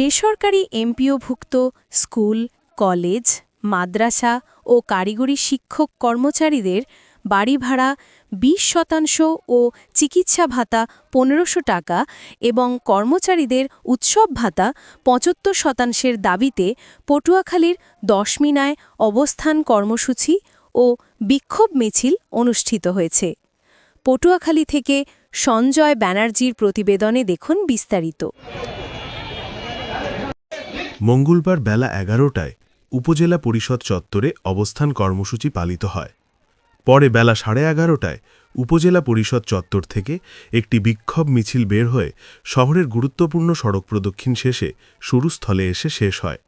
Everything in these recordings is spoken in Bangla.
বেসরকারি এমপিওভুক্ত স্কুল, কলেজ, মাদ্রাসা ও কারিগরি শিক্ষক কর্মচারীদের বাড়ি ভাড়া বিশ শতাংশ ও চিকিৎসা ভাতা পনেরোশো টাকা এবং কর্মচারীদের উৎসব ভাতা পঁচাত্তর শতাংশের দাবিতে পটুয়াখালীর দশমিনায় অবস্থান কর্মসূচি ও বিক্ষোভ মিছিল অনুষ্ঠিত হয়েছে। পটুয়াখালী থেকে সঞ্জয় ব্যানার্জির প্রতিবেদনে দেখুন বিস্তারিত। মঙ্গলবার বেলা এগারোটায় উপজেলা পরিষদ চত্বরে অবস্থান কর্মসূচি পালিত হয়। পরে বেলা সাড়ে এগারোটায় উপজেলা পরিষদ চত্বর থেকে একটি বিক্ষোভ মিছিল বের হয়ে শহরের গুরুত্বপূর্ণ সড়ক প্রদক্ষিণ শেষে শুরুস্থলে এসে শেষ হয়।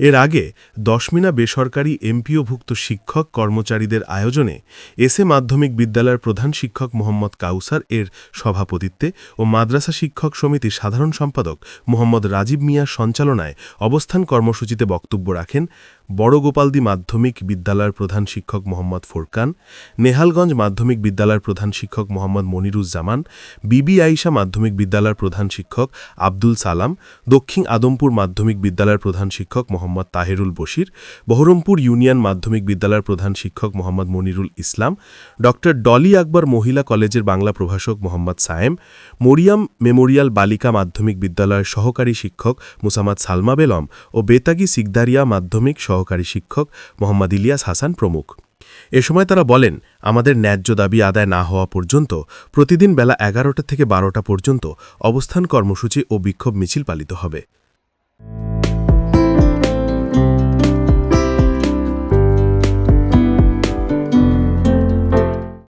এর আগে দশমিনা বেসরকারি এমপিওভুক্ত শিক্ষক কর্মচারীদের আয়োজনে এসএ মাধ্যমিক বিদ্যালয়ের প্রধান শিক্ষক মোহাম্মদ কাউসার এর সভাপতিত্বে ও মাদ্রাসা শিক্ষক সমিতির সাধারণ সম্পাদক মোহাম্মদ রাজীব মিয়া সঞ্চালনায় অবস্থান কর্মসূচিতে বক্তব্য রাখেন বড়গোপালদি মাধ্যমিক বিদ্যালয়ের প্রধান শিক্ষক মোহাম্মদ ফোরকান, নেহালগঞ্জ মাধ্যমিক বিদ্যালয়ের প্রধান শিক্ষক মোহাম্মদ মনিরুজ্জামান, বিবি আইসা মাধ্যমিক বিদ্যালয়ের প্রধান শিক্ষক আব্দুল সালাম, দক্ষিণ আদমপুর মাধ্যমিক বিদ্যালয়ের প্রধান শিক্ষক মোহাম্মদ তাহেরুল বশির, বহরমপুর ইউনিয়ন মাধ্যমিক বিদ্যালয়ের প্রধান শিক্ষক মোহাম্মদ মনিরুল ইসলাম ড ডলি আকবর মহিলা কলেজের বাংলা প্রভাষক মোহাম্মদ সায়েম, মরিয়াম মেমোরিয়াল বালিকা মাধ্যমিক বিদ্যালয়ের সহকারী শিক্ষক মুসামাদ সালমা বেলম ও বেতাগি সিকদারিয়া মাধ্যমিক সহকারী শিক্ষক মোহাম্মদ ইলিয়াস হাসান প্রমুখ। এ সময় তারা বলেন, আমাদের ন্যায্য দাবি আদায় না হওয়া পর্যন্ত, প্রতিদিন বেলা এগারোটা থেকে বারোটা পর্যন্ত অবস্থান কর্মসূচি ও বিক্ষোভ মিছিল পালিত হবে।